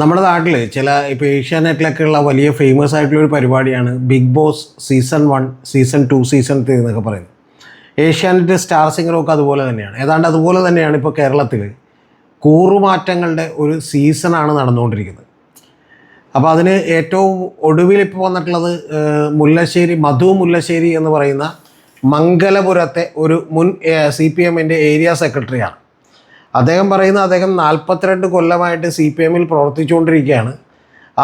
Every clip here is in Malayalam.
നമ്മുടെ നാട്ടിൽ ചില ഇപ്പോൾ ഏഷ്യാനെറ്റിലൊക്കെ ഉള്ള വലിയ ഫേമസ് ആയിട്ടുള്ള ഒരു പരിപാടിയാണ് big boss season one season two season three എന്നൊക്കെ പറയുന്നത്. ഏഷ്യാനെറ്റ് സ്റ്റാർ സിംഗറൊക്കെ അതുപോലെ തന്നെയാണ്. ഏതാണ്ട് അതുപോലെ തന്നെയാണ് ഇപ്പോൾ കേരളത്തിൽ കൂറുമാറ്റങ്ങളുടെ ഒരു സീസണാണ് നടന്നുകൊണ്ടിരിക്കുന്നത്. അപ്പോൾ അതിന് ഏറ്റവും ഒടുവിൽ ഇപ്പോൾ വന്നിട്ടുള്ളത് മുല്ലശ്ശേരി മധു മുല്ലശ്ശേരി എന്ന് പറയുന്ന മംഗലപുരത്തെ ഒരു മുൻ സി പി എമ്മിന്റെ ഏരിയ സെക്രട്ടറിയാണ് അദ്ദേഹം പറയുന്ന അദ്ദേഹം നാൽപ്പത്തിരണ്ട് കൊല്ലമായിട്ട് സി പി എമ്മിൽ പ്രവർത്തിച്ചുകൊണ്ടിരിക്കുകയാണ്.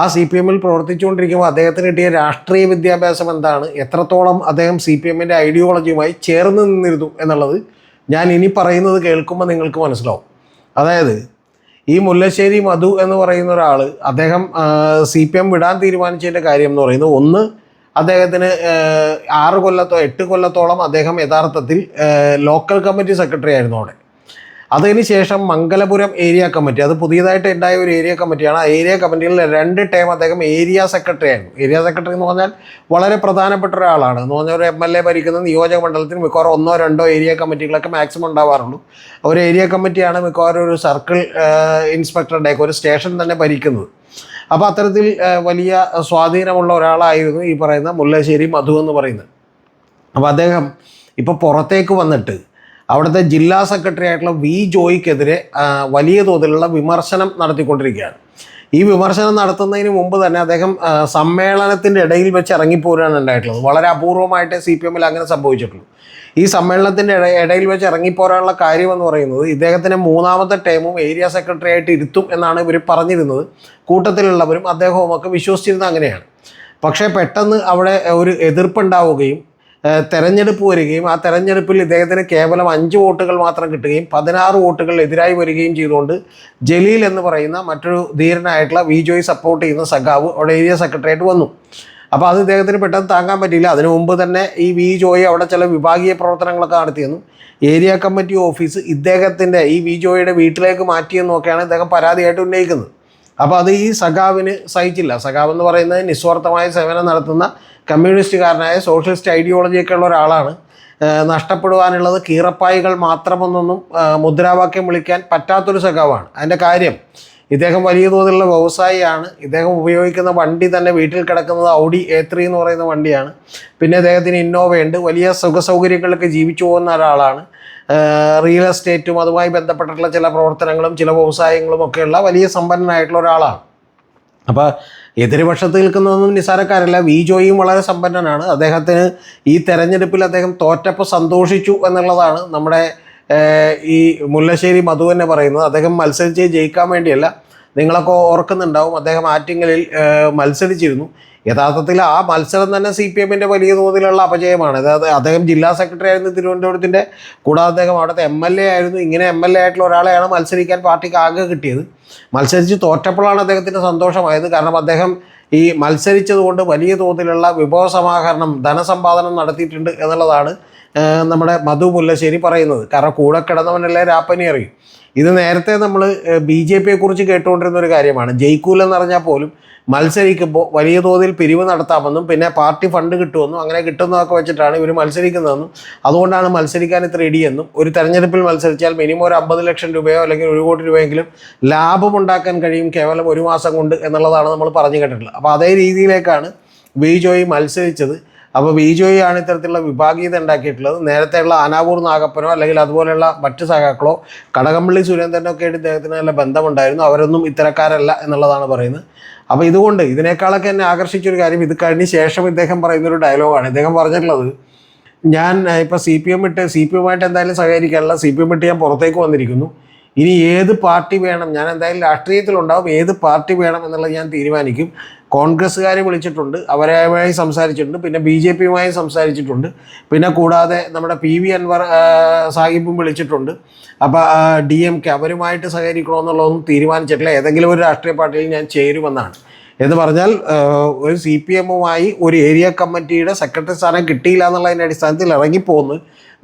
ആ സി പി എമ്മിൽ പ്രവർത്തിച്ചുകൊണ്ടിരിക്കുമ്പോൾ അദ്ദേഹത്തിന് കിട്ടിയ രാഷ്ട്രീയ വിദ്യാഭ്യാസം എന്താണ്? എത്രത്തോളം അദ്ദേഹം സി പി എമ്മിന്റെ ഐഡിയോളജിയുമായി ചേർന്ന് നിന്നിരുന്നു എന്നുള്ളത് ഞാൻ ഇനി പറയുന്നത് കേൾക്കുമ്പോൾ നിങ്ങൾക്ക് മനസ്സിലാവും. അതായത് ഈ മുല്ലശ്ശേരി മധു എന്ന് പറയുന്ന ഒരാൾ അദ്ദേഹം സി പി എം വിടാൻ തീരുമാനിച്ചതിന്റെ കാര്യം എന്ന് പറയുന്നത് ഒന്ന് അദ്ദേഹത്തിന് ആറ് കൊല്ലത്തോ എട്ട് കൊല്ലത്തോളം അദ്ദേഹം യഥാർത്ഥത്തിൽ ലോക്കൽ കമ്മിറ്റി സെക്രട്ടറി ആയിരുന്നു അവിടെ. അതിന് ശേഷം മംഗലപുരം ഏരിയ കമ്മിറ്റി അത് പുതിയതായിട്ട് ഉണ്ടായ ഒരു ഏരിയ കമ്മിറ്റിയാണ്. ആ ഏരിയ കമ്മിറ്റിയിൽ രണ്ട് ടൈം അദ്ദേഹം ഏരിയ സെക്രട്ടറി ആയിരുന്നു. ഏരിയ സെക്രട്ടറി എന്ന് പറഞ്ഞാൽ വളരെ പ്രധാനപ്പെട്ട ഒരാളാണ്. എന്ന് പറഞ്ഞാൽ ഒരു എം എൽ എ ഭരിക്കുന്ന നിയോജക മണ്ഡലത്തിന് മിക്കവാറും ഒന്നോ രണ്ടോ ഏരിയ കമ്മിറ്റികളൊക്കെ മാക്സിമം ഉണ്ടാവാറുള്ളൂ ഒരു ഏരിയ കമ്മിറ്റിയാണ് മിക്കവാറും ഒരു സർക്കിൾ ഇൻസ്പെക്ടറുടെയൊക്കെ ഒരു സ്റ്റേഷൻ തന്നെ ഭരിക്കുന്നത്. അപ്പോൾ അത്തരത്തിൽ വലിയ സ്വാധീനമുള്ള ഒരാളായിരുന്നു ഈ പറയുന്ന മുല്ലശ്ശേരി മധു എന്ന് പറയുന്നത്. അപ്പോൾ അദ്ദേഹം ഇപ്പോൾ പുറത്തേക്ക് വന്നിട്ട് അവിടുത്തെ ജില്ലാ സെക്രട്ടറി ആയിട്ടുള്ള വി ജോയിക്കെതിരെ വലിയ തോതിലുള്ള വിമർശനം നടത്തിക്കൊണ്ടിരിക്കുകയാണ്. ഈ വിമർശനം നടത്തുന്നതിന് മുമ്പ് തന്നെ അദ്ദേഹം സമ്മേളനത്തിന്റെ ഇടയിൽ വെച്ച് ഇറങ്ങിപ്പോരാണ് ഉണ്ടായിട്ടുള്ളത്. വളരെ അപൂർവമായിട്ടേ സി പി എമ്മിൽ അങ്ങനെ സംഭവിച്ചിട്ടുള്ളൂ. ഈ സമ്മേളനത്തിന്റെ ഇട ഇടയിൽ വെച്ച് ഇറങ്ങിപ്പോരാനുള്ള കാര്യം എന്ന് പറയുന്നത് ഇദ്ദേഹത്തിന്റെ മൂന്നാമത്തെ ടൈമും ഏരിയ സെക്രട്ടറി ആയിട്ട് ഇരുത്തും എന്നാണ് ഇവർ പറഞ്ഞിരുന്നത്. കൂട്ടത്തിലുള്ളവരും അദ്ദേഹവും ഒക്കെ വിശ്വസിച്ചിരുന്നത് അങ്ങനെയാണ്. പക്ഷേ പെട്ടെന്ന് അവിടെ ഒരു എതിർപ്പുണ്ടാവുകയും തെരഞ്ഞെടുപ്പ് വരികയും ആ തെരഞ്ഞെടുപ്പിൽ ഇദ്ദേഹത്തിന് കേവലം അഞ്ച് വോട്ടുകൾ മാത്രം കിട്ടുകയും പതിനാറ് വോട്ടുകൾ എതിരായി വരികയും ചെയ്തുകൊണ്ട് ജലീൽ എന്ന് പറയുന്ന മറ്റൊരു ധീരനായിട്ടുള്ള വി ജോയ് സപ്പോർട്ട് ചെയ്യുന്ന സഖാവ് അവിടെ ഏരിയ സെക്രട്ടറിയായിട്ട് വന്നു. അപ്പോൾ അത് ഇദ്ദേഹത്തിന് പെട്ടെന്ന് താങ്ങാൻ പറ്റിയില്ല. അതിനു മുമ്പ് തന്നെ ഈ വി ജോയി അവിടെ ചില വിഭാഗീയ പ്രവർത്തനങ്ങളൊക്കെ നടത്തിയെന്നും ഏരിയ കമ്മിറ്റി ഓഫീസ് ഇദ്ദേഹത്തിന്റെ ഈ വി ജോയിയുടെ വീട്ടിലേക്ക് മാറ്റിയെന്നൊക്കെയാണ് ഇദ്ദേഹം പരാതിയായിട്ട് ഉന്നയിക്കുന്നത്. അപ്പോൾ അത് ഈ സഖാവിന് സഹിച്ചില്ല. സഖാവ് എന്ന് പറയുന്നത് നിസ്വാർത്ഥമായ സേവനം നടത്തുന്ന കമ്മ്യൂണിസ്റ്റുകാരനായ സോഷ്യലിസ്റ്റ് ഐഡിയോളജിയൊക്കെ ഉള്ള ഒരാളാണ്. നഷ്ടപ്പെടുവാനുള്ളത് കീറപ്പായികൾ മാത്രമെന്നൊന്നും മുദ്രാവാക്യം വിളിക്കാൻ പറ്റാത്തൊരു സഖാവാണ്. അതിന്റെ കാര്യം ഇദ്ദേഹം വലിയ തോതിലുള്ള വ്യവസായിയാണ്. ഇദ്ദേഹം ഉപയോഗിക്കുന്ന വണ്ടി തന്നെ വീട്ടിൽ കിടക്കുന്നത് ഔഡി എ ത്രീ എന്ന് പറയുന്ന വണ്ടിയാണ്. പിന്നെ ഇദ്ദേഹത്തിന് ഇന്നോവയുണ്ട് വലിയ സുഖസൗകര്യങ്ങളൊക്കെ ജീവിച്ചു പോകുന്ന ഒരാളാണ്. റിയൽ എസ്റ്റേറ്റും അതുമായി ബന്ധപ്പെട്ടിട്ടുള്ള ചില പ്രവർത്തനങ്ങളും ചില വ്യവസായങ്ങളും ഒക്കെയുള്ള വലിയ സമ്പന്നനായിട്ടുള്ള ഒരാളാണ്. അപ്പോൾ എതിർപക്ഷത്ത് നിൽക്കുന്നതൊന്നും നിസാരക്കാരല്ല വി ജോയും വളരെ സമ്പന്നനാണ്. അദ്ദേഹത്തിന് ഈ തെരഞ്ഞെടുപ്പിൽ അദ്ദേഹം തോറ്റപ്പോൾ സന്തോഷിച്ചു എന്നുള്ളതാണ് നമ്മുടെ ഈ മുല്ലശ്ശേരി മധു തന്നെ പറയുന്നത്. അദ്ദേഹം മത്സരിച്ച് ജയിക്കാൻ വേണ്ടിയല്ല. നിങ്ങളൊക്കെ ഓർക്കുന്നുണ്ടാവും അദ്ദേഹം ആറ്റിങ്ങലിൽ മത്സരിച്ചിരുന്നു. യഥാർത്ഥത്തിൽ ആ മത്സരം തന്നെ സി പി എമ്മിന്റെ വലിയ തോതിലുള്ള അപജയമാണ്. അതായത് അദ്ദേഹം ജില്ലാ സെക്രട്ടറി ആയിരുന്നു തിരുവനന്തപുരത്തിന്റെ കൂടാതെ അദ്ദേഹം അവിടുത്തെ എം എൽ എ ആയിരുന്നു. ഇങ്ങനെ എം എൽ എ ആയിട്ടുള്ള ഒരാളെയാണ് മത്സരിക്കാൻ പാർട്ടിക്ക് ആകെ കിട്ടിയത്. മത്സരിച്ച് തോറ്റപ്പോഴാണ് അദ്ദേഹത്തിന് സന്തോഷമായത്. കാരണം അദ്ദേഹം ഈ മത്സരിച്ചതുകൊണ്ട് വലിയ തോതിലുള്ള വിഭവ സമാഹരണം ധനസമ്പാദനം നടത്തിയിട്ടുണ്ട് എന്നുള്ളതാണ് നമ്മുടെ മധു മുല്ലശ്ശേരി പറയുന്നത് കാരണം കൂടെ കിടന്നവനല്ലേ രാപ്പനി അറിയും. ഇത് നേരത്തെ നമ്മൾ ബി ജെ പിയെ കുറിച്ച് കേട്ടുകൊണ്ടിരുന്ന ഒരു കാര്യമാണ്. ജയിക്കൂലെന്ന് പറഞ്ഞാൽ പോലും മത്സരിക്കുമ്പോൾ വലിയ തോതിൽ പിരിവ് നടത്താമെന്നും പിന്നെ പാർട്ടി ഫണ്ട് കിട്ടുമെന്നും അങ്ങനെ കിട്ടുന്നതൊക്കെ വെച്ചിട്ടാണ് ഇവർ മത്സരിക്കുന്നതെന്നും അതുകൊണ്ടാണ് മത്സരിക്കാൻ ഇത്ര ഇടിയെന്നും ഒരു തെരഞ്ഞെടുപ്പിൽ മത്സരിച്ചാൽ മിനിമം ഒരു അമ്പത് ലക്ഷം രൂപയോ അല്ലെങ്കിൽ ഒരു കോടി രൂപയെങ്കിലും ലാഭമുണ്ടാക്കാൻ കഴിയും കേവലം ഒരു മാസം കൊണ്ട് എന്നുള്ളതാണ് നമ്മൾ പറഞ്ഞു കേട്ടിട്ടുള്ളത്. അപ്പോൾ അതേ രീതിയിലേക്കാണ് വി ജോയി മത്സരിച്ചത്. അപ്പോൾ ബിജോയിയാണ് ഇത്തരത്തിലുള്ള വിഭാഗീയത ഉണ്ടാക്കിയിട്ടുള്ളത്. നേരത്തെയുള്ള അനാവൂർ നാഗപ്പനോ അല്ലെങ്കിൽ അതുപോലെയുള്ള മറ്റ് സഖാക്കളോ കടകംപള്ളി സുരേന്ദ്രനോ ഒക്കെ ആയിട്ട് ഇദ്ദേഹത്തിന് നല്ല ബന്ധമുണ്ടായിരുന്നു. അവരൊന്നും ഇത്തരക്കാരല്ല എന്നുള്ളതാണ് പറയുന്നത്. അപ്പോൾ ഇതുകൊണ്ട് ഇതിനേക്കാളൊക്കെ എന്നെ ആകർഷിച്ചൊരു കാര്യം ഇത് കഴിഞ്ഞ ശേഷം ഇദ്ദേഹം പറയുന്നൊരു ഡയലോഗാണ്. ഇദ്ദേഹം പറഞ്ഞിട്ടുള്ളത് ഞാൻ ഇപ്പോൾ സി പി എം ഇട്ട് സി പി എമ്മായിട്ട് എന്തായാലും സഹകരിക്കാനുള്ള സി പി എം ഇട്ട് ഞാൻ പുറത്തേക്ക് വന്നിരിക്കുന്നു. ഇനി ഏത് പാർട്ടി വേണം? ഞാൻ എന്തായാലും രാഷ്ട്രീയത്തിലുണ്ടാവും. ഏത് പാർട്ടി വേണം എന്നുള്ളത് ഞാൻ തീരുമാനിക്കും. കോൺഗ്രസ്സുകാരെ വിളിച്ചിട്ടുണ്ട് അവരുമായി സംസാരിച്ചിട്ടുണ്ട് പിന്നെ ബി ജെ പിയുമായി സംസാരിച്ചിട്ടുണ്ട് പിന്നെ കൂടാതെ നമ്മുടെ പി വി അൻവർ സാഹിബും വിളിച്ചിട്ടുണ്ട്. അപ്പോൾ ഡി എം കെ അവരുമായിട്ട് സഹകരിക്കണമെന്നുള്ളതൊന്നും തീരുമാനിച്ചിട്ടില്ല. ഏതെങ്കിലും ഒരു രാഷ്ട്രീയ പാർട്ടിയിൽ ഞാൻ ചേരുമെന്നാണ്. എന്ന് പറഞ്ഞാൽ ഒരു സി പി എമ്മുമായി ഒരു ഏരിയ കമ്മിറ്റിയുടെ സെക്രട്ടറി സ്ഥാനം കിട്ടിയില്ല എന്നുള്ളതിന്റെ അടിസ്ഥാനത്തിൽ ഇറങ്ങിപ്പോന്ന്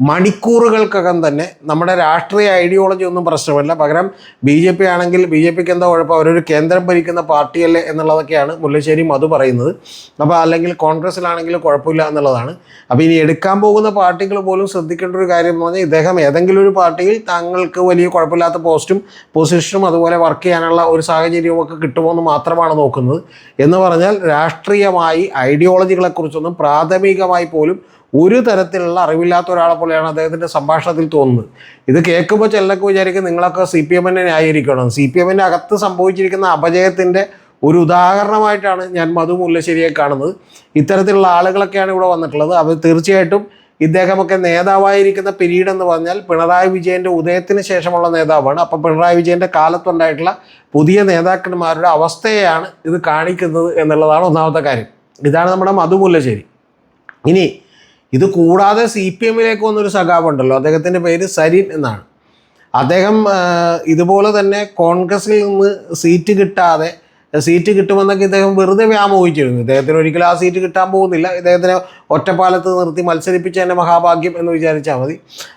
മണിക്കൂറുകൾക്കകം തന്നെ നമ്മുടെ രാഷ്ട്രീയ ഐഡിയോളജി ഒന്നും പ്രശ്നമല്ല. പകരം ബി ജെ പി ആണെങ്കിൽ ബി ജെ പിക്ക് എന്താ കുഴപ്പം? അവരൊരു കേന്ദ്രം ഭരിക്കുന്ന പാർട്ടിയല്ലേ എന്നുള്ളതൊക്കെയാണ് മുല്ലശ്ശേരി മധു പറയുന്നത്. അപ്പോൾ അല്ലെങ്കിൽ കോൺഗ്രസ്സിലാണെങ്കിൽ കുഴപ്പമില്ല എന്നുള്ളതാണ്. അപ്പോൾ ഇനി എടുക്കാൻ പോകുന്ന പാർട്ടികൾ പോലും ശ്രദ്ധിക്കേണ്ട ഒരു കാര്യം എന്ന് പറഞ്ഞാൽ ഇദ്ദേഹം ഏതെങ്കിലും ഒരു പാർട്ടിയിൽ താങ്കൾക്ക് വലിയ കുഴപ്പമില്ലാത്ത പോസ്റ്റും പൊസിഷനും അതുപോലെ വർക്ക് ചെയ്യാനുള്ള ഒരു സാഹചര്യവും ഒക്കെ കിട്ടുമോ എന്ന് മാത്രമാണ് നോക്കുന്നത്. എന്ന് പറഞ്ഞാൽ രാഷ്ട്രീയമായി ഐഡിയോളജികളെക്കുറിച്ചൊന്നും പ്രാഥമികമായി പോലും ഒരു തരത്തിലുള്ള അറിവില്ലാത്ത ഒരാളെ പോലെയാണ് അദ്ദേഹത്തിന്റെ സംഭാഷണത്തിൽ തോന്നുന്നത്. ഇത് കേൾക്കുമ്പോൾ ചെല്ലൊക്കെ വിചാരിക്കും നിങ്ങളൊക്കെ സി പി എമ്മിനെ ന്യായീകരിക്കണം സി പി എമ്മിന്റെ അകത്ത് സംഭവിച്ചിരിക്കുന്ന അപജയത്തിന്റെ ഒരു ഉദാഹരണമായിട്ടാണ് ഞാൻ മധു മുല്ലശ്ശേരിയെ കാണുന്നത്. ഇത്തരത്തിലുള്ള ആളുകളൊക്കെയാണ് ഇവിടെ വന്നിട്ടുള്ളത്. അവർ തീർച്ചയായിട്ടും ഇദ്ദേഹമൊക്കെ നേതാവായിരിക്കുന്ന പിരീഡ് എന്ന് പറഞ്ഞാൽ പിണറായി വിജയന്റെ ഉദയത്തിന് ശേഷമുള്ള നേതാവാണ്. അപ്പോൾ പിണറായി വിജയന്റെ കാലത്തുണ്ടായിട്ടുള്ള പുതിയ നേതാക്കന്മാരുടെ അവസ്ഥയാണ് ഇത് കാണിക്കുന്നത് എന്നുള്ളതാണ് ഒന്നാമത്തെ കാര്യം. ഇതാണ് നമ്മുടെ മധു മുല്ലശ്ശേരി. ഇനി ഇത് കൂടാതെ സി പി എമ്മിലേക്ക് വന്നൊരു സഖാവുണ്ടല്ലോ. അദ്ദേഹത്തിന്റെ പേര് സരിൻ എന്നാണ്. അദ്ദേഹം ഇതുപോലെ തന്നെ കോൺഗ്രസിൽ നിന്ന് സീറ്റ് കിട്ടാതെ സീറ്റ് കിട്ടുമെന്നൊക്കെ ഇദ്ദേഹം വെറുതെ വ്യാമോഹിച്ചിരുന്നു. ഇദ്ദേഹത്തിന് ഒരിക്കലും ആ സീറ്റ് കിട്ടാൻ പോകുന്നില്ല. ഇദ്ദേഹത്തിനെ ഒറ്റപ്പാലത്ത് നിർത്തി മത്സരിപ്പിച്ച തന്നെ മഹാഭാഗ്യം എന്ന് വിചാരിച്ചാൽ മതി.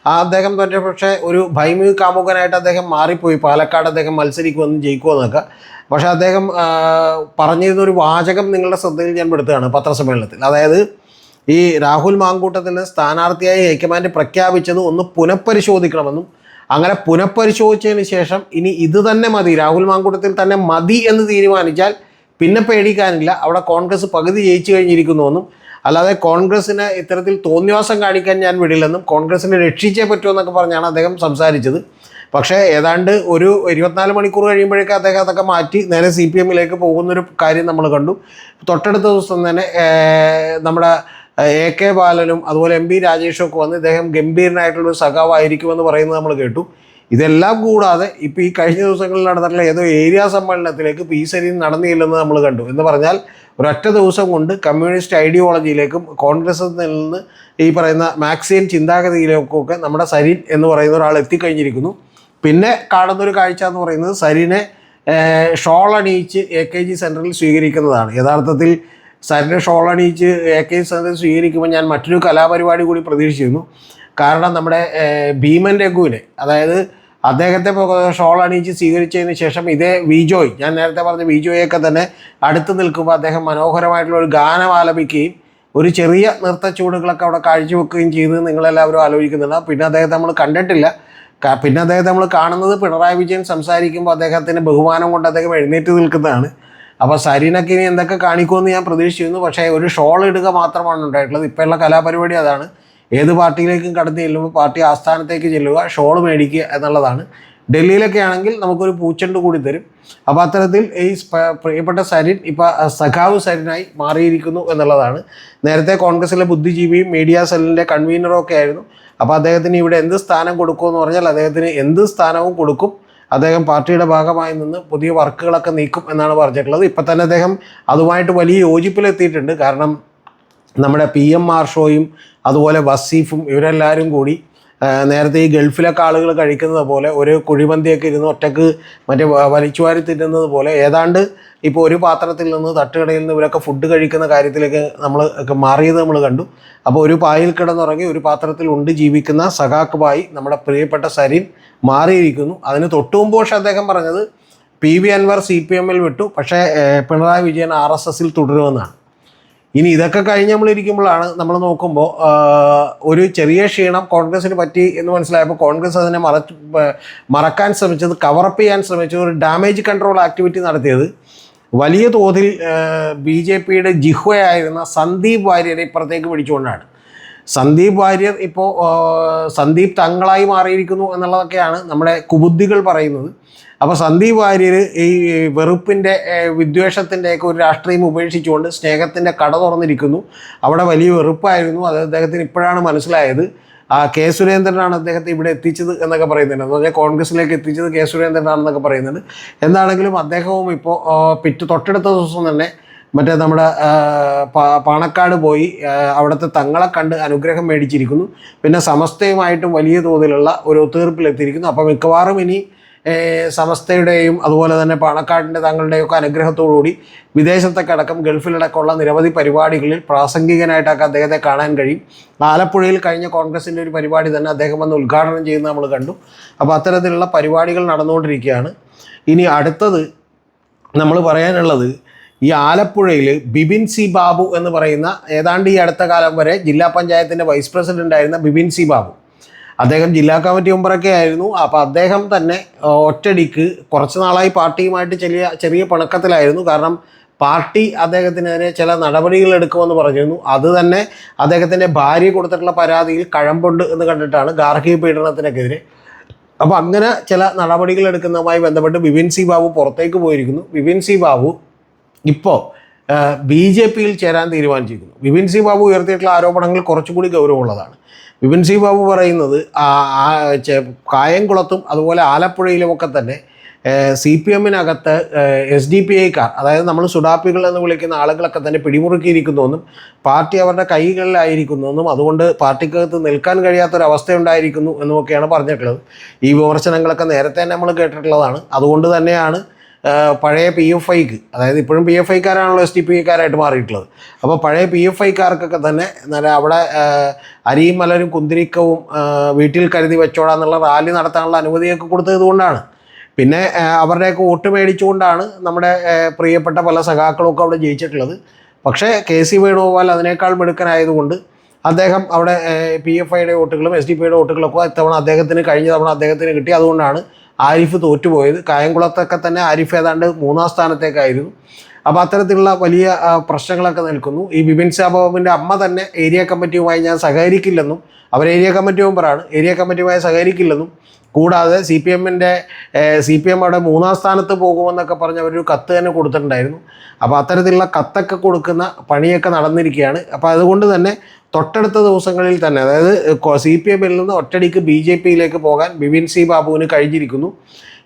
ആ അദ്ദേഹം തന്നെ പക്ഷേ ഒരു ഭൈമിക കാമുകനായിട്ട് അദ്ദേഹം മാറിപ്പോയി. പാലക്കാട് അദ്ദേഹം മത്സരിക്കുമെന്ന് ജയിക്കുമെന്നൊക്കെ പക്ഷേ അദ്ദേഹം പറഞ്ഞിരുന്ന ഒരു വാചകം നിങ്ങളുടെ ശ്രദ്ധയിൽ ഞാൻ പെടുത്തുകയാണ് പത്രസമ്മേളനത്തിൽ. അതായത് ഈ രാഹുൽ മാങ്കൂട്ടത്തിന് സ്ഥാനാർത്ഥിയായി ഹൈക്കമാൻഡ് പ്രഖ്യാപിച്ചത് ഒന്ന് പുനഃപരിശോധിക്കണമെന്നും അങ്ങനെ പുനഃപരിശോധിച്ചതിന് ശേഷം ഇനി ഇത് തന്നെ മതി രാഹുൽ മാങ്കൂട്ടത്തിൽ തന്നെ മതി എന്ന് തീരുമാനിച്ചാൽ പിന്നെ പേടിക്കാനില്ല. അവിടെ കോൺഗ്രസ് പകുതി ജയിച്ചു കഴിഞ്ഞിരിക്കുന്നുവെന്നും അല്ലാതെ കോൺഗ്രസ്സിന് ഇത്തരത്തിൽ തോന്നിവാസം കാണിക്കാൻ ഞാൻ വിടില്ലെന്നും കോൺഗ്രസിനെ രക്ഷിച്ചേ പറ്റുമെന്നൊക്കെ പറഞ്ഞാണ് അദ്ദേഹം സംസാരിച്ചത്. പക്ഷേ ഏതാണ്ട് ഒരു ഇരുപത്തിനാല് മണിക്കൂർ കഴിയുമ്പോഴേക്കും അദ്ദേഹം അതൊക്കെ മാറ്റി നേരെ സി പി എമ്മിലേക്ക് പോകുന്നൊരു കാര്യം നമ്മൾ കണ്ടു. തൊട്ടടുത്ത ദിവസം തന്നെ നമ്മുടെ എ കെ ബാലനും അതുപോലെ എം പി രാജേഷും ഒക്കെ വന്ന് ഇദ്ദേഹം ഗംഭീരനായിട്ടുള്ളൊരു സഖാവായിരിക്കുമെന്ന് പറയുന്നത് നമ്മൾ കേട്ടു. ഇതെല്ലാം കൂടാതെ ഇപ്പോൾ ഈ കഴിഞ്ഞ ദിവസങ്ങളിൽ നടന്നിട്ടുള്ള ഏതോ ഏരിയ സമ്മേളനത്തിലേക്ക് പി സരീൻ നടന്നില്ലെന്ന് നമ്മൾ കണ്ടു. എന്ന് പറഞ്ഞാൽ ഒരൊറ്റ ദിവസം കൊണ്ട് കമ്മ്യൂണിസ്റ്റ് ഐഡിയോളജിയിലേക്കും കോൺഗ്രസിൽ നിന്ന് ഈ പറയുന്ന മാക്സിയൻ ചിന്താഗതിയിലേക്കൊക്കെ നമ്മുടെ സരീൻ എന്ന് പറയുന്ന ഒരാൾ എത്തിക്കഴിഞ്ഞിരിക്കുന്നു. പിന്നെ കാണുന്നൊരു കാഴ്ച എന്ന് പറയുന്നത് സരീനെ ഷോൾ അണിയിച്ച് എ കെ ജി സെന്ററിൽ സ്വീകരിക്കുന്നതാണ്. യഥാർത്ഥത്തിൽ സരിനെ ഷോൾ അണിയിച്ച് എ കെ ജി സ്വീകരിക്കുമ്പോൾ ഞാൻ മറ്റൊരു കലാപരിപാടി കൂടി പ്രതീക്ഷിച്ചിരുന്നു. കാരണം നമ്മുടെ ഭീമൻ രഘുവിനെ അതായത് അദ്ദേഹത്തെ ഷോൾ അണിയിച്ച് സ്വീകരിച്ചതിന് ശേഷം ഇതേ വിജോയ് ഞാൻ നേരത്തെ പറഞ്ഞ വിജോയൊക്കെ തന്നെ അടുത്ത് നിൽക്കുമ്പോൾ അദ്ദേഹം മനോഹരമായിട്ടുള്ള ഒരു ഗാനം ആലപിക്കുകയും ഒരു ചെറിയ നൃത്ത ചൂടുകളൊക്കെ അവിടെ കാഴ്ചവെക്കുകയും ചെയ്ത് നിങ്ങളെല്ലാവരും ആലോചിക്കുന്നുണ്ട്. പിന്നെ അദ്ദേഹത്തെ നമ്മൾ കണ്ടിട്ടില്ല. പിന്നെ അദ്ദേഹത്തെ നമ്മൾ കാണുന്നത് പിണറായി വിജയൻ സംസാരിക്കുമ്പോൾ അദ്ദേഹത്തിന് ബഹുമാനം കൊണ്ട് അദ്ദേഹം എഴുന്നേറ്റ് നിൽക്കുന്നതാണ്. അപ്പോൾ സരീനക്ക് ഇനി എന്തൊക്കെ കാണിക്കുമെന്ന് ഞാൻ പ്രതീക്ഷിക്കുന്നു പക്ഷേ ഒരു ഷോൾ ഇടുക മാത്രമാണ് ഉണ്ടായിട്ടുള്ളത്. ഇപ്പോഴുള്ള കലാപരിപാടി അതാണ്. ഏത് പാർട്ടിയിലേക്കും കടന്നു ചെല്ലുമ്പോൾ പാർട്ടി ആസ്ഥാനത്തേക്ക് ചെല്ലുക ഷോൾ മേടിക്കുക എന്നുള്ളതാണ്. ഡൽഹിയിലൊക്കെ ആണെങ്കിൽ നമുക്കൊരു പൂച്ചെണ്ട് കൂടി തരും. അപ്പോൾ അത്തരത്തിൽ ഈ പ്രിയപ്പെട്ട സരിൻ ഇപ്പോൾ സഖാവ് സരിനായി മാറിയിരിക്കുന്നു എന്നുള്ളതാണ്. നേരത്തെ കോൺഗ്രസിലെ ബുദ്ധിജീവിയും മീഡിയ സെല്ലിന്റെ കൺവീനറും ഒക്കെ ആയിരുന്നു. അപ്പോൾ അദ്ദേഹത്തിന് ഇവിടെ എന്ത് സ്ഥാനം കൊടുക്കുമെന്ന് പറഞ്ഞാൽ അദ്ദേഹത്തിന് എന്ത് സ്ഥാനവും കൊടുക്കും. അദ്ദേഹം പാർട്ടിയുടെ ഭാഗമായി നിന്ന് പുതിയ വർക്കുകളൊക്കെ നീക്കും എന്നാണ് പറഞ്ഞിട്ടുള്ളത്. ഇപ്പം തന്നെ അദ്ദേഹം അതുമായിട്ട് വലിയ യോജിപ്പിലെത്തിയിട്ടുണ്ട്. കാരണം നമ്മുടെ പി എം മാർഷോയും അതുപോലെ വസീഫും ഇവരെല്ലാവരും കൂടി നേരത്തെ ഈ ഗൾഫിലൊക്കെ ആളുകൾ കഴിക്കുന്നത് പോലെ ഒരു കുഴിമന്തിയൊക്കെ ഇരുന്ന് ഒറ്റയ്ക്ക് മറ്റേ വലിച്ചുവാരി തിന്നുന്നത് പോലെ ഏതാണ്ട് ഇപ്പോൾ ഒരു പാത്രത്തിൽ നിന്ന് തട്ടുകടയിൽ നിന്ന് ഇവരൊക്കെ ഫുഡ് കഴിക്കുന്ന കാര്യത്തിലേക്ക് നമ്മൾ ഒക്കെ മാറിയത് നമ്മൾ കണ്ടു. അപ്പോൾ ഒരു പായിൽ കിടന്നുറങ്ങി ഒരു പാത്രത്തിൽ ഉണ്ട് ജീവിക്കുന്ന സഖാക്ക് ബായി നമ്മുടെ പ്രിയപ്പെട്ട സരീൻ മാറിയിരിക്കുന്നു. അതിന് തൊട്ടു മുമ്പ് പക്ഷേ അദ്ദേഹം പറഞ്ഞത് P V Anvar C P എമ്മിൽ വിട്ടു. പക്ഷേ പിണറായി വിജയൻ ആർ എസ് എസിൽ തുടരുമെന്നാണ്. ഇനി ഇതൊക്കെ കഴിഞ്ഞ് നമ്മൾ ഇരിക്കുമ്പോഴാണ് നമ്മൾ നോക്കുമ്പോൾ ഒരു ചെറിയ ക്ഷീണം കോൺഗ്രസിന് പറ്റി എന്ന് മനസ്സിലായപ്പോൾ കോൺഗ്രസ് അതിനെ പ- മറക്കാൻ ശ്രമിച്ചത് കവറപ്പ് ചെയ്യാൻ ശ്രമിച്ചത് ഒരു ഡാമേജ് കൺട്രോൾ ആക്ടിവിറ്റി നടത്തിയത്. വലിയ തോതിൽ ബി ജെ പിയുടെ ജിഹ്വയായിരുന്ന സന്ദീപ് വാര്യരെ ഇപ്പുറത്തേക്ക് പിടിച്ചുകൊണ്ടാണ്. സന്ദീപ് വാര്യർ ഇപ്പോൾ സന്ദീപ് തങ്ങളായി മാറിയിരിക്കുന്നു എന്നുള്ളതൊക്കെയാണ് നമ്മുടെ കുബുദ്ധികൾ പറയുന്നത്. അപ്പോൾ സന്ദീപ് വാര്യർ ഈ വെറുപ്പിന്റെ വിദ്വേഷത്തിന്റെയൊക്കെ ഒരു രാഷ്ട്രീയം ഉപേക്ഷിച്ചുകൊണ്ട് സ്നേഹത്തിന്റെ കട തുറന്നിരിക്കുന്നു. അവിടെ വലിയ വെറുപ്പായിരുന്നു. അത് അദ്ദേഹത്തിന് ഇപ്പോഴാണ് മനസ്സിലായത്. ആ കെ സുരേന്ദ്രനാണ് അദ്ദേഹത്തെ ഇവിടെ എത്തിച്ചത് എന്നൊക്കെ പറയുന്നുണ്ട്. എന്ന് പറഞ്ഞാൽ കോൺഗ്രസിലേക്ക് എത്തിച്ചത് കെ സുരേന്ദ്രനാണെന്നൊക്കെ പറയുന്നുണ്ട്. എന്താണെങ്കിലും അദ്ദേഹവും ഇപ്പോൾ പിറ്റ് തൊട്ടടുത്ത ദിവസം തന്നെ മറ്റേ നമ്മുടെ പാണക്കാട് പോയി അവിടുത്തെ തങ്ങളെ കണ്ട് അനുഗ്രഹം മേടിച്ചിരിക്കുന്നു. പിന്നെ സമസ്തയുമായിട്ടും വലിയ തോതിലുള്ള ഒരു ഒത്തുതീർപ്പിലെത്തിയിരിക്കുന്നു. അപ്പോൾ മിക്കവാറും ഇനി സമസ്തയുടെയും അതുപോലെ തന്നെ പാണക്കാടിന്റെ തങ്ങളുടെയൊക്കെ അനുഗ്രഹത്തോടുകൂടി വിദേശത്തൊക്കെ അടക്കം ഗൾഫിലടക്കമുള്ള നിരവധി പരിപാടികളിൽ പ്രാസംഗികനായിട്ടൊക്കെ അദ്ദേഹത്തെ കാണാൻ കഴിയും. ആലപ്പുഴയിൽ കഴിഞ്ഞ കോൺഗ്രസിന്റെ ഒരു പരിപാടി തന്നെ അദ്ദേഹം വന്ന് ഉദ്ഘാടനം ചെയ്യുന്ന നമ്മൾ കണ്ടു. അപ്പോൾ അത്തരത്തിലുള്ള പരിപാടികൾ നടന്നുകൊണ്ടിരിക്കുകയാണ്. ഇനി അടുത്തത് നമ്മൾ പറയാനുള്ളത് ഈ ആലപ്പുഴയിൽ ബിബിൻ സി ബാബു എന്ന് പറയുന്ന ഏതാണ്ട് ഈ അടുത്ത കാലം വരെ ജില്ലാ പഞ്ചായത്തിന്റെ വൈസ് പ്രസിഡന്റായിരുന്ന ബിബിൻ സി ബാബു. അദ്ദേഹം ജില്ലാ കമ്മിറ്റി മെമ്പറൊക്കെ ആയിരുന്നു. അപ്പോൾ അദ്ദേഹം തന്നെ ഒറ്റടിക്ക് കുറച്ച് നാളായി പാർട്ടിയുമായിട്ട് ചെറിയ ചെറിയ പണക്കത്തിലായിരുന്നു. കാരണം പാർട്ടി അദ്ദേഹത്തിനെതിരെ ചില നടപടികൾ എടുക്കുമെന്ന് പറഞ്ഞിരുന്നു. അത് തന്നെ അദ്ദേഹത്തിന്റെ ഭാര്യ കൊടുത്തിട്ടുള്ള പരാതിയിൽ കഴമ്പുണ്ട് എന്ന് കണ്ടിട്ടാണ് ഗാർഹിക പീഡനത്തിനെതിരെ. അപ്പോൾ അങ്ങനെ ചില നടപടികൾ എടുക്കുന്നതുമായി ബന്ധപ്പെട്ട് വിപിൻ സി ബാബു പുറത്തേക്ക് പോയിരിക്കുന്നു. വിപിൻ സി ബാബു ഇപ്പോൾ ബി ജെ പിയിൽ ചേരാൻ തീരുമാനിച്ചിരിക്കുന്നു. വിപിൻ സി ബാബു ഉയർത്തിയിട്ടുള്ള ആരോപണങ്ങൾ കുറച്ചുകൂടി ഗൗരവമുള്ളതാണ്. ബിപിൻ സി ബാബു പറയുന്നത് കായംകുളത്തും അതുപോലെ ആലപ്പുഴയിലുമൊക്കെ തന്നെ സി പി എമ്മിനകത്ത് എസ് ഡി പി ഐക്കാർ അതായത് നമ്മൾ സുഡാപ്പികൾ എന്ന് വിളിക്കുന്ന ആളുകളൊക്കെ തന്നെ പിടിമുറുക്കിയിരിക്കുന്നുവെന്നും പാർട്ടി അവരുടെ കൈകളിലായിരിക്കുന്നുവെന്നും അതുകൊണ്ട് പാർട്ടിക്കകത്ത് നിൽക്കാൻ കഴിയാത്തൊരവസ്ഥ ഉണ്ടായിരിക്കുന്നു എന്നുമൊക്കെയാണ് പറഞ്ഞിട്ടുള്ളത്. ഈ വിമർശനങ്ങളൊക്കെ നേരത്തെ നമ്മൾ കേട്ടിട്ടുള്ളതാണ്. അതുകൊണ്ട് തന്നെയാണ് പഴയ പി എഫ് ഐക്ക് അതായത് ഇപ്പോഴും പി എഫ് ഐക്കാരാണല്ലോ എസ് ടി പി ഐക്കാരായിട്ട് മാറിയിട്ടുള്ളത്. അപ്പോൾ പഴയ പി എഫ് ഐക്കാർക്കൊക്കെ തന്നെ അവിടെ അരിയും മലരും കുന്തിരിക്കവും വീട്ടിൽ കരുതി വെച്ചോടാന്നുള്ള റാലി നടത്താനുള്ള അനുമതിയൊക്കെ കൊടുത്തത് കൊണ്ടാണ്. പിന്നെ അവരുടെയൊക്കെ വോട്ട് മേടിച്ചുകൊണ്ടാണ് നമ്മുടെ പ്രിയപ്പെട്ട പല സഖാക്കളൊക്കെ അവിടെ ജയിച്ചിട്ടുള്ളത്. പക്ഷേ കെ സി വേണുഗോപാൽ അതിനേക്കാൾ മിടുക്കനായതുകൊണ്ട് അദ്ദേഹം അവിടെ പി എഫ് ഐയുടെ വോട്ടുകളും എസ് ഡി പിയുടെ വോട്ടുകളൊക്കെ ഇത്തവണ അദ്ദേഹത്തിന് കഴിഞ്ഞ തവണ അദ്ദേഹത്തിന് കിട്ടി. അതുകൊണ്ടാണ് ആരിഫ് തോറ്റുപോയത്. കായംകുളത്തൊക്കെ തന്നെ ആരിഫ് ഏതാണ്ട് മൂന്നാം സ്ഥാനത്തേക്കായിരുന്നു. അപ്പോൾ അത്തരത്തിലുള്ള വലിയ പ്രശ്നങ്ങളൊക്കെ നിൽക്കുന്നു. ഈ ബിപിൻ സാബാബിന്റെ അമ്മ തന്നെ ഏരിയ കമ്മിറ്റിയുമായി ഞാൻ സഹകരിക്കില്ലെന്നും അവർ ഏരിയ കമ്മിറ്റി മെമ്പറാണ് ഏരിയ കമ്മിറ്റിയുമായി സഹകരിക്കില്ലെന്നും കൂടാതെ സി പി എമ്മിന്റെ സി പി എം അവിടെ മൂന്നാം സ്ഥാനത്ത് പോകുമെന്നൊക്കെ പറഞ്ഞ് അവരൊരു കത്ത് തന്നെ കൊടുത്തിട്ടുണ്ടായിരുന്നു. അപ്പോൾ അത്തരത്തിലുള്ള കത്തൊക്കെ കൊടുക്കുന്ന പണിയൊക്കെ നടന്നിരിക്കുകയാണ്. അപ്പോൾ അതുകൊണ്ട് തന്നെ തൊട്ടടുത്ത ദിവസങ്ങളിൽ തന്നെ അതായത് സി പി എമ്മിൽ നിന്ന് ഒറ്റടിക്ക് ബി ജെ പിയിലേക്ക് പോകാൻ ബിപിൻ സി ബാബുവിന് കഴിഞ്ഞിരിക്കുന്നു.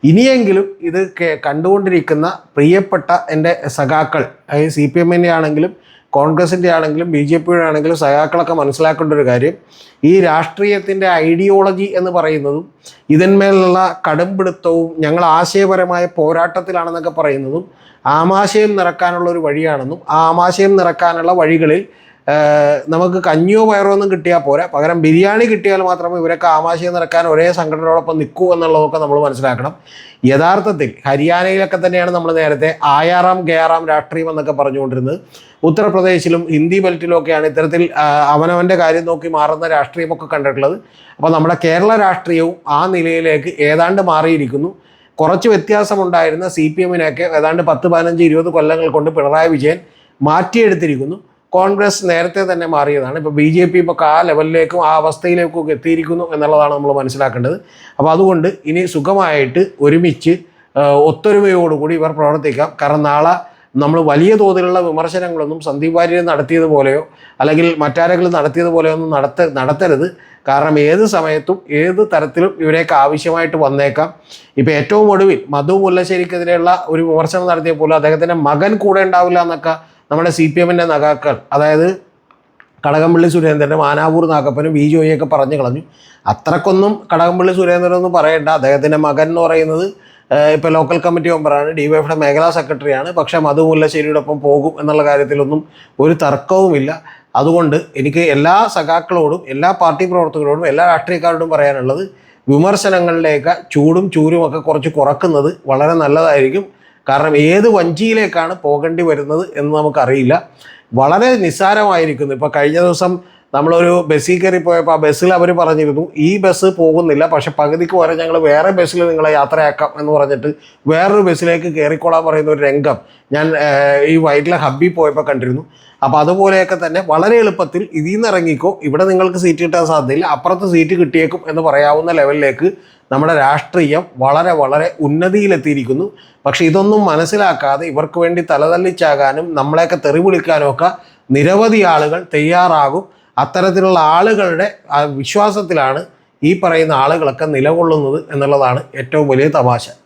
ഇനിയെങ്കിലും ഇത് കണ്ടുകൊണ്ടിരിക്കുന്ന പ്രിയപ്പെട്ട എന്റെ സഖാക്കൾ അതായത് സി പി എമ്മിന്റെ ആണെങ്കിലും കോൺഗ്രസിന്റെ ആണെങ്കിലും ബി ജെ പിയുടെ ആണെങ്കിലും സഖാക്കളൊക്കെ മനസ്സിലാക്കേണ്ട ഒരു കാര്യം ഈ രാഷ്ട്രീയത്തിന്റെ ഐഡിയോളജി എന്ന് പറയുന്നതും ഇതിന്മേലുള്ള കടുംപിടുത്തവും ഞങ്ങൾ ആശയപരമായ പോരാട്ടത്തിലാണെന്നൊക്കെ പറയുന്നതും ആമാശയം നിറക്കാനുള്ള ഒരു വഴിയാണെന്നും ആ ആമാശയം നിറക്കാനുള്ള വഴികളിൽ നമുക്ക് കഞ്ഞിയോ പയറോ ഒന്നും കിട്ടിയാൽ പോരാ. പകരം ബിരിയാണി കിട്ടിയാൽ മാത്രമേ ഇവരൊക്കെ ആമാശയം നിറക്കാൻ ഒരേ സംഘടനയോടൊപ്പം നിൽക്കൂ എന്നുള്ളതൊക്കെ നമ്മൾ മനസ്സിലാക്കണം. യഥാർത്ഥത്തിൽ ഹരിയാനയിലൊക്കെ തന്നെയാണ് നമ്മൾ നേരത്തെ ആയാറാം ഗയാറാം രാഷ്ട്രീയം എന്നൊക്കെ പറഞ്ഞുകൊണ്ടിരുന്നത്. ഉത്തർപ്രദേശിലും ഹിന്ദി ബെൽറ്റിലും ഒക്കെയാണ് ഇത്തരത്തിൽ അവനവന്റെ കാര്യം നോക്കി മാറുന്ന രാഷ്ട്രീയമൊക്കെ കണ്ടിട്ടുള്ളത്. അപ്പോൾ നമ്മുടെ കേരള രാഷ്ട്രീയവും ആ നിലയിലേക്ക് ഏതാണ്ട് മാറിയിരിക്കുന്നു. കുറച്ച് വ്യത്യാസമുണ്ടായിരുന്ന സി പി എമ്മിനെയൊക്കെ ഏതാണ്ട് പത്ത് പതിനഞ്ച് ഇരുപത് കൊല്ലങ്ങൾ കൊണ്ട് പിണറായി വിജയൻ മാറ്റിയെടുത്തിരിക്കുന്നു. കോൺഗ്രസ് നേരത്തെ തന്നെ മാറിയതാണ്. ഇപ്പോൾ ബി ജെ പി ഇപ്പോൾ ആ ലെവലിലേക്കും ആ അവസ്ഥയിലേക്കും ഒക്കെ എത്തിയിരിക്കുന്നു എന്നുള്ളതാണ് നമ്മൾ മനസ്സിലാക്കേണ്ടത്. അപ്പോൾ അതുകൊണ്ട് ഇനി സുഖമായിട്ട് ഒരുമിച്ച് ഒത്തൊരുമയോടുകൂടി ഇവർ പ്രവർത്തിക്കാം. കാരണം നാളെ നമ്മൾ വലിയ തോതിലുള്ള വിമർശനങ്ങളൊന്നും സന്ദീപ് വാര്യർ നടത്തിയതുപോലെയോ അല്ലെങ്കിൽ മറ്റാരെങ്കിലും നടത്തിയതുപോലെയോ ഒന്നും നടത്ത നടത്തരുത്. കാരണം ഏത് സമയത്തും ഏത് തരത്തിലും ഇവരെയൊക്കെ ആവശ്യമായിട്ട് വന്നേക്കാം. ഇപ്പോൾ ഏറ്റവും ഒടുവിൽ മധു മുല്ലശ്ശേരിക്കെതിരെയുള്ള ഒരു വിമർശനം നടത്തിയപ്പോൾ അദ്ദേഹത്തിന്റെ മകൻ കൂടെ ഉണ്ടാവില്ല എന്നൊക്കെ നമ്മുടെ സി പി എമ്മിന്റെ നഗാക്കൾ അതായത് കടകംപള്ളി സുരേന്ദ്രനും മാനാവൂർ നാഗപ്പനും ബി ജോയിയൊക്കെ പറഞ്ഞു കളഞ്ഞു. അത്രക്കൊന്നും കടകംപള്ളി സുരേന്ദ്രൻ ഒന്നും പറയണ്ട. അദ്ദേഹത്തിന്റെ മകൻ എന്ന് പറയുന്നത് ഇപ്പോൾ ലോക്കൽ കമ്മിറ്റി മെമ്പറാണ് ഡി വൈ എഫിയുടെ മേഖലാ സെക്രട്ടറിയാണ് പക്ഷേ മധു മുല്ലശ്ശേരിയുടെ ഒപ്പം പോകും എന്നുള്ള കാര്യത്തിലൊന്നും ഒരു തർക്കവുമില്ല അതുകൊണ്ട് എനിക്ക് എല്ലാ സഖാക്കളോടും എല്ലാ പാർട്ടി പ്രവർത്തകരോടും എല്ലാ രാഷ്ട്രീയക്കാരോടും പറയാനുള്ളത് വിമർശനങ്ങളിലേക്ക് ചൂടും ചൂരും ഒക്കെ കുറച്ച് കുറക്കുന്നത് വളരെ നല്ലതായിരിക്കും. കാരണം ഏത് വഞ്ചിയിലേക്കാണ് പോകേണ്ടി വരുന്നത് എന്ന് നമുക്കറിയില്ല. വളരെ നിസ്സാരമായിരിക്കുന്നു. ഇപ്പോൾ കഴിഞ്ഞ ദിവസം നമ്മളൊരു ബസ്സിൽ കയറി പോയപ്പോൾ ആ ബസ്സിൽ അവർ പറഞ്ഞിരുന്നു ഈ ബസ് പോകുന്നില്ല പക്ഷെ പകുതിക്ക് വരെ ഞങ്ങൾ വേറെ ബസ്സിൽ നിങ്ങളെ യാത്രയാക്കാം എന്ന് പറഞ്ഞിട്ട് വേറൊരു ബസ്സിലേക്ക് കയറിക്കോളാൻ പറയുന്ന ഒരു രംഗം ഞാൻ ഈ വൈറ്റിലെ ഹബ്ബിൽ പോയപ്പോൾ കണ്ടിരുന്നു. അപ്പോൾ അതുപോലെയൊക്കെ തന്നെ വളരെ എളുപ്പത്തിൽ ഇതിൽ നിന്ന് ഇറങ്ങിക്കോ ഇവിടെ നിങ്ങൾക്ക് സീറ്റ് കിട്ടാൻ സാധ്യതയില്ല അപ്പുറത്ത് സീറ്റ് കിട്ടിയേക്കും എന്ന് പറയാവുന്ന ലെവലിലേക്ക് നമ്മുടെ രാഷ്ട്രീയം വളരെ വളരെ ഉന്നതിയിലെത്തിയിരിക്കുന്നു. പക്ഷേ ഇതൊന്നും മനസ്സിലാക്കാതെ ഇവർക്ക് വേണ്ടി തലതല്ലിച്ചാകാനും നമ്മളെയൊക്കെ തെറി വിളിക്കാനും ഒക്കെ നിരവധി ആളുകൾ തയ്യാറാകും. അത്തരത്തിലുള്ള ആളുകളുടെ വിശ്വാസത്തിലാണ് ഈ പറയുന്ന ആളുകളൊക്കെ നിലകൊള്ളുന്നത് എന്നുള്ളതാണ് ഏറ്റവും വലിയ തമാശ.